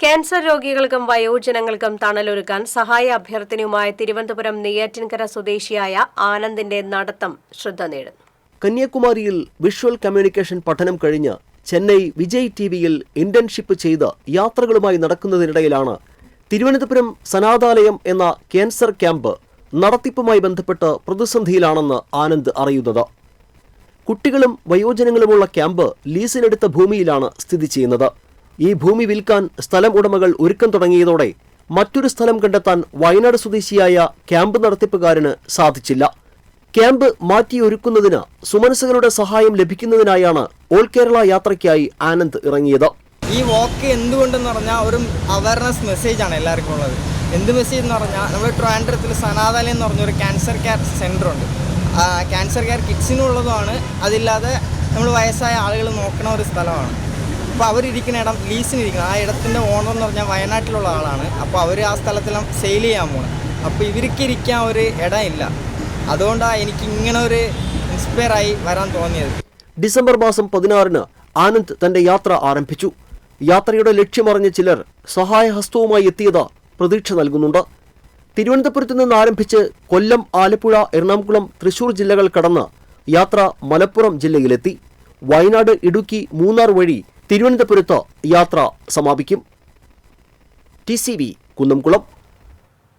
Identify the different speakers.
Speaker 1: Cancer രോഗികൾക്കും വയോജനങ്ങൾക്കും തണലൊരുക്കാൻ സഹായ അഭ്യർത്ഥനയുമായി തിരുവനന്തപുരം നെയ്യാറ്റിൻകര സ്വദേശിയായ ആനന്ദിന്റെ നടത്തം ശ്രദ്ധ നേടുന്നു
Speaker 2: കന്യാകുമാരിയിൽ വിഷ്വൽ കമ്മ്യൂണിക്കേഷൻ പഠനം കഴിഞ്ഞ് ചെന്നൈ വിജയ് ടി വിയിൽ ഇന്റേൺഷിപ്പ് ചെയ്ത് യാത്രകളുമായി നടക്കുന്നതിനിടയിലാണ് തിരുവനന്തപുരം സനാതാലയം എന്ന ക്യാൻസർ ക്യാമ്പ് നടത്തിപ്പുമായി ബന്ധപ്പെട്ട് പ്രതിസന്ധിയിലാണെന്ന് ആനന്ദ് അറിയുന്നത്. കുട്ടികളും വയോജനങ്ങളുമുള്ള ക്യാമ്പ് ലീസിനെടുത്ത ഭൂമിയിലാണ് സ്ഥിതി ചെയ്യുന്നത്. ഈ ഭൂമി വിൽക്കാൻ സ്ഥലം ഉടമകൾ ഒരുക്കം തുടങ്ങിയതോടെ മറ്റൊരു സ്ഥലം കണ്ടെത്താൻ വയനാട് സ്വദേശിയായ ക്യാമ്പ് നടത്തിപ്പുകാരന് സാധിച്ചില്ല. ക്യാമ്പ് മാറ്റിയൊരുക്കുന്നതിന് സുമനസുകളുടെ സഹായം ലഭിക്കുന്നതിനായാണ് ഓൾ കേരള യാത്രയ്ക്കായി ആനന്ദ് ഇറങ്ങിയത്.
Speaker 3: ഈ വാക്ക് എന്തുകൊണ്ടെന്ന് പറഞ്ഞാൽ ഒരു അവയർനെസ് മെസ്സേജ് ആണ് എല്ലാവർക്കും ഉള്ളത്. എന്ത് മെസ്സേജ് എന്ന് പറഞ്ഞാൽ നമ്മൾ ട്രാൻഡ്രത്തിൽ സനാതാലയം എന്ന് പറഞ്ഞൊരു ക്യാൻസർ കെയർ സെന്റർ ഉണ്ട്. ക്യാൻസർ കെയർ കിഡ്സിനുള്ളതുമാണ് അതില്ലാതെ നമ്മൾ വയസ്സായ ആളുകൾ നോക്കണ ഒരു സ്ഥലമാണ്. അപ്പോൾ അവരിരിക്കുന്ന ഇടം ലീസിനിരിക്കണം ആ ഇടത്തിന്റെ ഓണർ എന്ന് പറഞ്ഞാൽ വയനാട്ടിലുള്ള ആളാണ്. അപ്പോൾ അവർ ആ സ്ഥലത്തെല്ലാം സെയിൽ ചെയ്യാൻ പോകണം അപ്പോൾ ഇവർക്ക് ഇരിക്കാൻ ഒരു ഇടം ഇല്ല അതുകൊണ്ടാണ് എനിക്ക് ഇങ്ങനെ ഒരു ഇൻസ്പയർ ആയി വരാൻ തോന്നിയത്.
Speaker 2: ഡിസംബർ മാസം പതിനാറിന് ആനന്ദ് തന്റെ യാത്ര ആരംഭിച്ചു. യാത്രയുടെ ലക്ഷ്യമറിഞ്ഞ ചിലർ സഹായഹസ്തവുമായി എത്തിയത് പ്രതീക്ഷ നൽകുന്നുണ്ട്. തിരുവനന്തപുരത്ത് നിന്ന് ആരംഭിച്ച് കൊല്ലം ആലപ്പുഴ എറണാകുളം തൃശൂർ ജില്ലകൾ കടന്ന് യാത്ര മലപ്പുറം ജില്ലയിലെത്തി. വയനാട് ഇടുക്കി മൂന്നാർ വഴി തിരുവനന്തപുരത്ത് യാത്ര സമാപിക്കും. T C V Kunnamkulam.